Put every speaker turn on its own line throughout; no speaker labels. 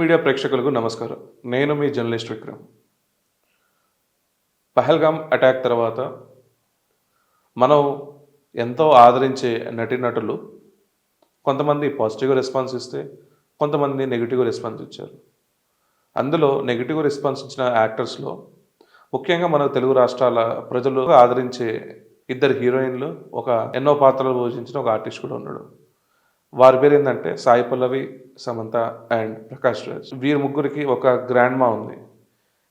Media ప్రేక్షకులకు నమస్కారం. నేను మీ జర్నలిస్ట్ విక్రమ్. పహల్గామ్ అటాక్ తర్వాత మనం ఎంతో ఆదరించే నటీనటులు కొంతమంది పాజిటివ్గా రెస్పాన్స్ ఇస్తే కొంతమంది నెగిటివ్గా రెస్పాన్స్ ఇచ్చారు. అందులో నెగిటివ్ రెస్పాన్స్ ఇచ్చిన యాక్టర్స్లో ముఖ్యంగా మన తెలుగు రాష్ట్రాల ప్రజలు ఆదరించే ఇద్దరు హీరోయిన్లు ఒక ఎన్నో పాత్రలు పోషించిన ఒక ఆర్టిస్ట్ కూడా ఉన్నాడు. వారి పేరు ఏంటంటే సాయి పల్లవి సమంత అండ్ ప్రకాష్ రాజ్. వీరి ముగ్గురికి ఒక గ్రాండ్ మా ఉంది.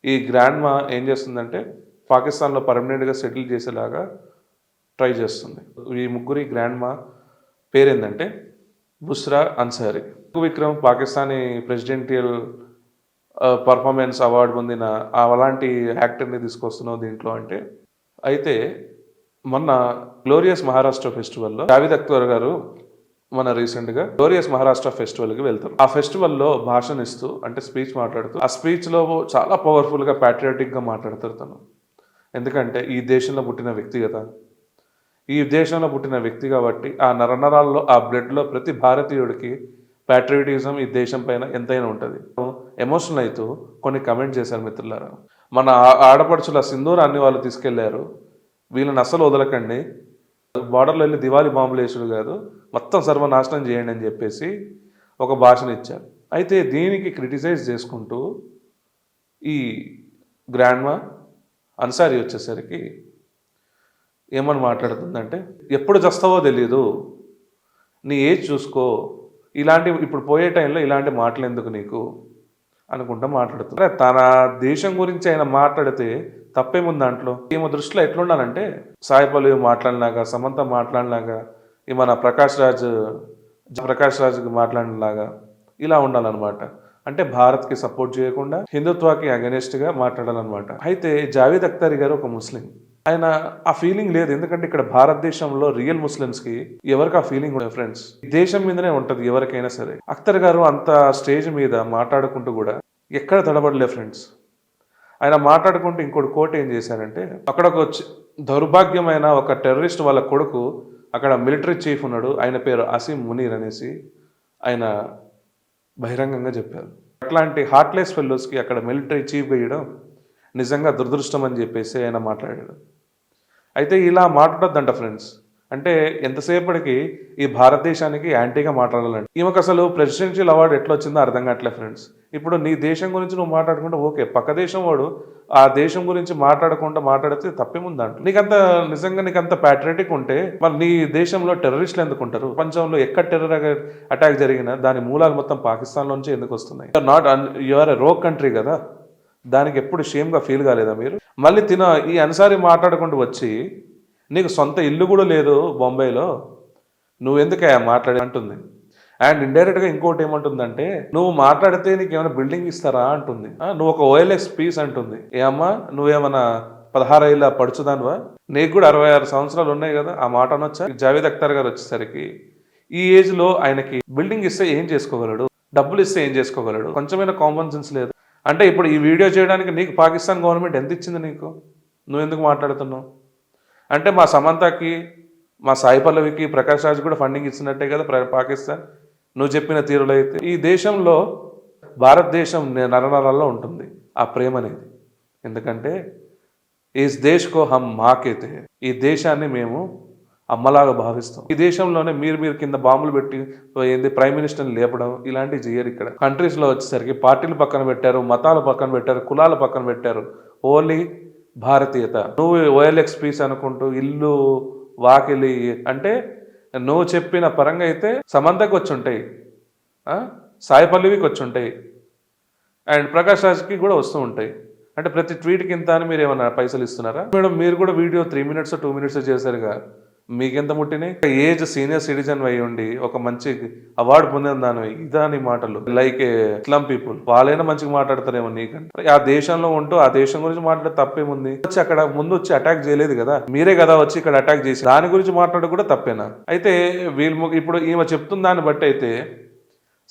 ఈ గ్రాండ్ మా ఏం చేస్తుందంటే పాకిస్తాన్లో పర్మనెంట్గా సెటిల్ చేసేలాగా ట్రై చేస్తుంది. ఈ ముగ్గురి గ్రాండ్ మా పేరు Bushra Ansari. Vikram Pakistani presidential performance award పొందిన ఆ అలాంటి యాక్టర్ని తీసుకొస్తున్నావు దీంట్లో అంటే అయితే మొన్న గ్లోరియస్ మహారాష్ట్ర ఫెస్టివల్లో జావిద్ అఖ్తర్ గారు మన రీసెంట్గా గ్లోరియస్ మహారాష్ట్ర ఫెస్టివల్కి వెళ్తాం. ఆ ఫెస్టివల్లో భాషను ఇస్తూ అంటే స్పీచ్ మాట్లాడుతూ ఆ స్పీచ్లో చాలా పవర్ఫుల్గా ప్యాట్రియాటిక్గా మాట్లాడతారు తను. ఎందుకంటే ఈ దేశంలో పుట్టిన వ్యక్తి కదా. ఈ దేశంలో పుట్టిన వ్యక్తి కాబట్టి ఆ నరనరాల్లో ఆ బ్లడ్లో ప్రతి భారతీయుడికి ప్యాట్రియాటిజం ఈ దేశం పైన ఎంతైనా ఉంటుంది. ఎమోషనల్ అవుతూ కొన్ని కమెంట్ చేశారు మిత్రులారా. మన ఆడపడుచుల సింధూరాన్ని వాళ్ళు తీసుకెళ్ళారు. వీళ్ళని అస్సలు వదలకండి. బార్డర్లో వెళ్ళి దివాళీ బాంబులు వేసుడు కాదు మొత్తం సర్వనాశనం చేయండి అని చెప్పేసి ఒక భాషను ఇచ్చారు. అయితే దీనికి క్రిటిసైజ్ చేసుకుంటూ ఈ గ్రాండ్మా అన్సారీ వచ్చేసరికి ఏమని మాట్లాడుతుందంటే ఎప్పుడు చస్తావో తెలియదు నీ ఏజ్ చూసుకో ఇలాంటి ఇప్పుడు పోయే టైంలో ఇలాంటి మాటలు ఎందుకు నీకు? అనుకుంటా మాట్లాడుతుంది తన దేశం గురించి ఆయన మాట్లాడితే తప్పేముంది దాంట్లో? ఈమె దృష్టిలో ఎట్లున్నానంటే సాయిపల్లి మాట్లాడినాగా సమంత మాట్లాడినాగా ఈ మన ప్రకాష్ రాజ్ ప్రకాష్ రాజ్కి మాట్లాడినలాగా ఇలా ఉండాలన్నమాట. అంటే భారత్కి సపోర్ట్ చేయకుండా హిందుత్వాకి అగెనిస్ట్గా మాట్లాడాలన్నమాట. అయితే జావేద్ అఖ్తారి గారు ఒక ముస్లిం. ఆయన ఆ ఫీలింగ్ లేదు. ఎందుకంటే ఇక్కడ భారతదేశంలో రియల్ ముస్లిమ్స్కి ఎవరికి ఆ ఫీలింగ్ ఉండదు ఫ్రెండ్స్. దేశం మీదనే ఉంటుంది ఎవరికైనా సరే. అఖ్తర్ గారు అంత స్టేజ్ మీద మాట్లాడుకుంటూ కూడా ఎక్కడ తడబడలే ఫ్రెండ్స్. ఆయన మాట్లాడుకుంటూ ఇంకోటి కోట్ ఏం చేశారంటే అక్కడ ఒక దౌర్భాగ్యమైన ఒక టెర్రరిస్ట్ వాళ్ళ కొడుకు అక్కడ మిలిటరీ చీఫ్ ఉన్నాడు ఆయన పేరు అసీం మునీర్ అనేసి ఆయన బహిరంగంగా చెప్పారు. అట్లాంటి హార్ట్లెస్ ఫెల్లోస్కి అక్కడ మిలిటరీ చీఫ్ వేయడం నిజంగా దురదృష్టం అని చెప్పేసి ఆయన మాట్లాడాడు. అయితే ఇలా మాట్లాడొద్దంట ఫ్రెండ్స్ అంటే ఎంతసేపటికి ఈ భారతదేశానికి యాంటీగా మాట్లాడాలంటే ఈమెకు అసలు ప్రెసిడెన్షియల్ అవార్డు ఎట్లా వచ్చిందో అర్థం కావట్లే ఫ్రెండ్స్ ఇప్పుడు నీ దేశం గురించి నువ్వు మాట్లాడుకుంటే ఓకే పక్క దేశం వాడు ఆ దేశం గురించి మాట్లాడకుండా మాట్లాడితే తప్పేముంది అంట నీకంత నిజంగా నీకంత ప్యాట్రియటిక్ ఉంటే మరి నీ దేశంలో టెర్రరిస్టులు ఎందుకు ఉంటారు? ప్రపంచంలో ఎక్కడ టెర్రర్ అటాక్ జరిగినా దాని మూలాలు మొత్తం పాకిస్తాన్లోంచి ఎందుకు వస్తున్నాయి? నాట్ యువర్ రో కంట్రీ కదా? దానికి ఎప్పుడు షేమ్గా ఫీల్ కాలేదా మీరు? మళ్ళీ తిన ఈ అన్సారి మాట్లాడుకుంటూ వచ్చి నీకు సొంత ఇల్లు కూడా లేదు బొంబాయిలో నువ్వెందుకే మాట్లాడి అంటుంది. అండ్ ఇండైరెక్ట్గా ఇంకోటి ఏమంటుందంటే నువ్వు మాట్లాడితే నీకు ఏమైనా బిల్డింగ్ ఇస్తారా? అంటుంది. నువ్వు ఒక ఓఎల్ఎక్స్ పీస్ అంటుంది. ఏ అమ్మా నువ్వేమన్నా పదహారు ఏళ్ళ పడుచుదానివా? నీకు కూడా అరవై ఆరు సంవత్సరాలు ఉన్నాయి కదా ఆ మాట అనొచ్చా? జావేద్ అఖ్తార్ గారు వచ్చేసరికి ఈ ఏజ్లో ఆయనకి బిల్డింగ్ ఇస్తే ఏం చేసుకోగలడు? డబ్బులు ఇస్తే ఏం చేసుకోగలడు? కొంచెమైనా కామన్ సెన్స్ లేదు? అంటే ఇప్పుడు ఈ వీడియో చేయడానికి నీకు పాకిస్తాన్ గవర్నమెంట్ ఎంత ఇచ్చింది నీకు? నువ్వు ఎందుకు మాట్లాడుతున్నావు? అంటే మా సమంతకి మా సాయి పల్లవికి ప్రకాష్ రాజ్ కూడా ఫండింగ్ ఇచ్చినట్టే కదా పాకిస్తాన్? నువ్వు చెప్పిన తీరులో అయితే ఈ దేశంలో భారతదేశం నరనరాల్లో ఉంటుంది ఆ ప్రేమ అనేది. ఎందుకంటే ఈ దేశ్కో హమ్ మాకైతే ఈ దేశాన్ని మేము అమ్మలాగా భావిస్తాం. ఈ దేశంలోనే మీరు మీరు కింద బాంబులు పెట్టి ఏంది ప్రైమ్ మినిస్టర్ని లేపడం ఇలాంటివి చేయరు ఇక్కడ. కంట్రీస్లో వచ్చేసరికి పార్టీలు పక్కన పెట్టారు మతాలు పక్కన పెట్టారు కులాలు పక్కన పెట్టారు. ఓన్లీ భారతీయత. నువ్వు ఓఎల్ఎక్స్ పీస్ అనుకుంటూ ఇల్లు వాకిలి అంటే నువ్వు చెప్పిన పరంగా అయితే సమంతకు వచ్చి ఉంటాయి సాయిపల్లివికి సాయి పల్లవికి వచ్చి ఉంటాయి అండ్ ప్రకాష్ రాజ్కి కూడా వస్తూ ఉంటాయి. అంటే ప్రతి ట్వీట్కి ఇంత అని మీరు ఏమైనా పైసలు ఇస్తున్నారా? మేడం మీరు కూడా video three minutes two minutes చేశారుగా. మీకెంత ముట్టినాయి ఏజ్ సీనియర్ సిటిజన్ అయి ఉండి ఒక మంచి అవార్డు పొందిన దాని ఇదా మాటలు. Like Islam people. వాళ్ళైనా మంచిగా మాట్లాడతారేమో నీకంటే. ఆ దేశంలో ఉంటూ ఆ దేశం గురించి మాట్లాడే తప్పేముంది? వచ్చి అక్కడ ముందు వచ్చి అటాక్ చేయలేదు కదా? మీరే కదా వచ్చి ఇక్కడ అటాక్ చేసి దాని గురించి మాట్లాడడం కూడా తప్పేనా? అయితే వీళ్ళు ఇప్పుడు ఈమె చెప్తున్న దాన్ని బట్టి అయితే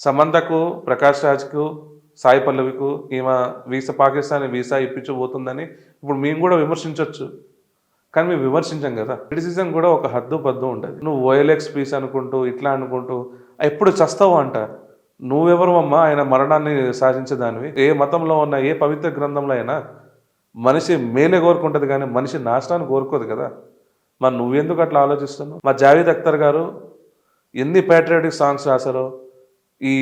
సమంతకు ప్రకాష్ రాజ్కు సాయి పల్లవికు ఈమె వీసా పాకిస్తాన్ వీసా ఇప్పించబోతుందని ఇప్పుడు మేము కూడా విమర్శించవచ్చు కానీ మేము విమర్శించాం కదా. క్రిటిసిజం కూడా ఒక హద్దు పద్దు ఉంటుంది. నువ్వు ఓఎల్ఎక్స్ పీస్ అనుకుంటూ ఇట్లా అనుకుంటూ ఎప్పుడు చస్తావు అంట? నువ్వెవరు అమ్మా? ఆయన మరణాన్ని సాధించేదానివి ఏ మతంలో ఉన్న ఏ పవిత్ర గ్రంథంలో అయినా మనిషి మేలే కోరుకుంటుంది కానీ మనిషి నాశనాన్ని కోరుకోదు కదా. మరి నువ్వెందుకు అట్లా ఆలోచిస్తున్నావు? మా జావేద్ అఖ్తర్ గారు ఎన్ని ప్యాట్రియాటిక్ సాంగ్స్ రాశారో ఈ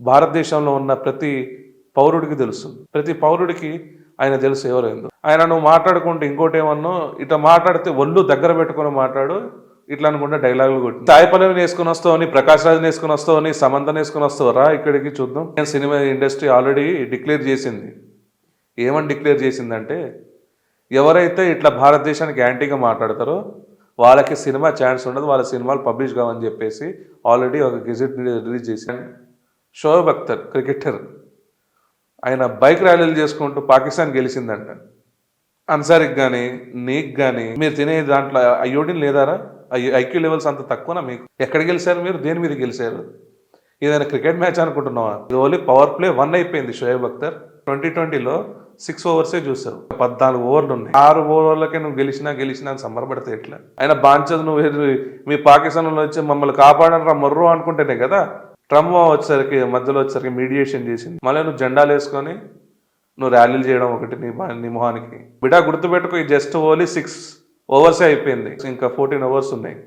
భారతదేశంలో ఉన్న ప్రతి పౌరుడికి తెలుస్తుంది. ప్రతి పౌరుడికి ఆయన తెలుసు ఎవరు ఆయన నువ్వు మాట్లాడుకుంటే ఇంకోటి ఏమన్నా ఇట్లా మాట్లాడితే ఒళ్ళు దగ్గర పెట్టుకొని మాట్లాడు ఇట్లా అనుకుంటే డైలాగులు కొట్టి. తాయిపల్లిని వేసుకుని వస్తావని ప్రకాష్ రాజ్ని వేసుకుని వస్తావని సమంతని వేసుకుని వస్తావరా ఇక్కడికి చూద్దాం. నేను సినిమా ఇండస్ట్రీ ఆల్రెడీ డిక్లేర్ చేసింది. ఏమని డిక్లేర్ చేసిందంటే ఎవరైతే ఇట్లా భారతదేశానికి యాంటీగా మాట్లాడతారో వాళ్ళకి సినిమా ఛాన్స్ ఉండదు వాళ్ళ సినిమాలు పబ్లిష్ కావని చెప్పేసి ఆల్రెడీ ఒక గెజెట్ రిలీజ్ చేశాను షోయబ్ అఖ్తర్ క్రికెటర్. ఆయన బైక్ ర్యాలీలు చేసుకుంటూ పాకిస్తాన్ గెలిచిందంట. అన్సారికి కానీ నీకు కానీ మీరు తినే దాంట్లో అయోడిన్ లేదారా? ఐక్యూ లెవెల్స్ అంత తక్కువనా మీకు? ఎక్కడ గెలిచారు మీరు? దేని మీద గెలిచారు? ఏదైనా క్రికెట్ మ్యాచ్ అనుకుంటున్నావా? ఇది ఓన్లీ పవర్ ప్లే వన్ అయిపోయింది షోయబ్ అఖ్తర్. ట్వంటీ ట్వంటీలో సిక్స్ ఓవర్సే చూసావు పద్నాలుగు ఓవర్లు ఉన్నాయి. ఆరు ఓవర్లకే నువ్వు గెలిచినా గెలిచినా అని సంబరపడితే ఎట్లా? ఆయన బాంచదు నువ్వు మీ పాకిస్తాన్లో వచ్చి మమ్మల్ని కాపాడనరా మొర్రు అనుకుంటేనే కదా? ట్రంప్ వచ్చేసరికి మధ్యలో వచ్చేసరికి మీడియేషన్ చేసింది. మళ్ళీ నువ్వు జెండాలు వేసుకొని నువ్వు ర్యాలీలు చేయడం ఒకటి నీ నీ మొహానికి. బిడా గుర్తుపెట్టుకో ఈ జస్ట్ ఓన్లీ సిక్స్ ఓవర్సే అయిపోయింది. ఇంకా ఫోర్టీన్ అవర్స్ ఉన్నాయి.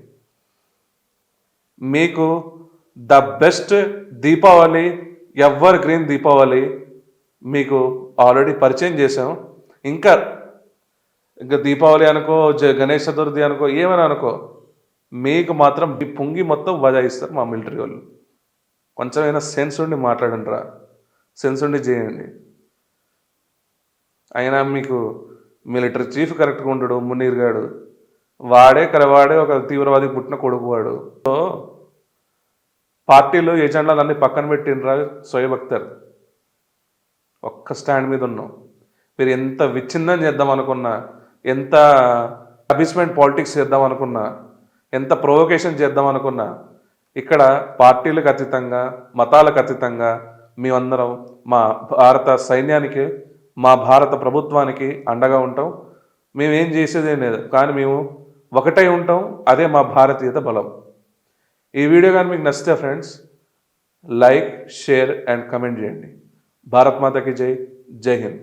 మీకు the best Deepavali evergreen Deepavali మీకు ఆల్రెడీ పరిచయం చేసాం ఇంకా ఇంకా దీపావళి అనుకో జ- గణేష్ చతుర్థి అనుకో ఏమైనా అనుకో మీకు మాత్రం ఈ పొంగి మొత్తం బజాయిస్తారు మా మిలిటరీ వాళ్ళు. కొంచెమైనా సెన్స్ ఉండి మాట్లాడండి రా. సెన్స్ ఉండి చేయండి. అయినా మీకు మిలిటరీ చీఫ్ కరెక్ట్గా ఉండడు మునీర్ గాడు. వాడే కలవాడే ఒక తీవ్రవాది పుట్టిన కొడుకు వాడు. సో పార్టీలో ఏజెండాలు పక్కన పెట్టినరా సోయబ్ అఖ్తర్ ఒక్క స్టాండ్ మీద ఉన్నాం. మీరు ఎంత విచ్ఛిన్నం చేద్దాం అనుకున్నా ఎంత అబిస్మెంట్ పాలిటిక్స్ చేద్దాం అనుకున్నా ఎంత ప్రొవోకేషన్ చేద్దాం అనుకున్నా ఇక్కడ పార్టీలకు అతీతంగా మతాలకు అతీతంగా మేమందరం మా భారత సైన్యానికి మా భారత ప్రభుత్వానికి అండగా ఉంటాం. మేమేం చేసేదేం లేదు. కానీ మేము ఒకటై ఉంటాం. అదే మా భారతీయత బలం. ఈ వీడియో కానీ మీకు నచ్చితే friends like share and comment చేయండి. భారత్ మాతకి జై జై హింద్.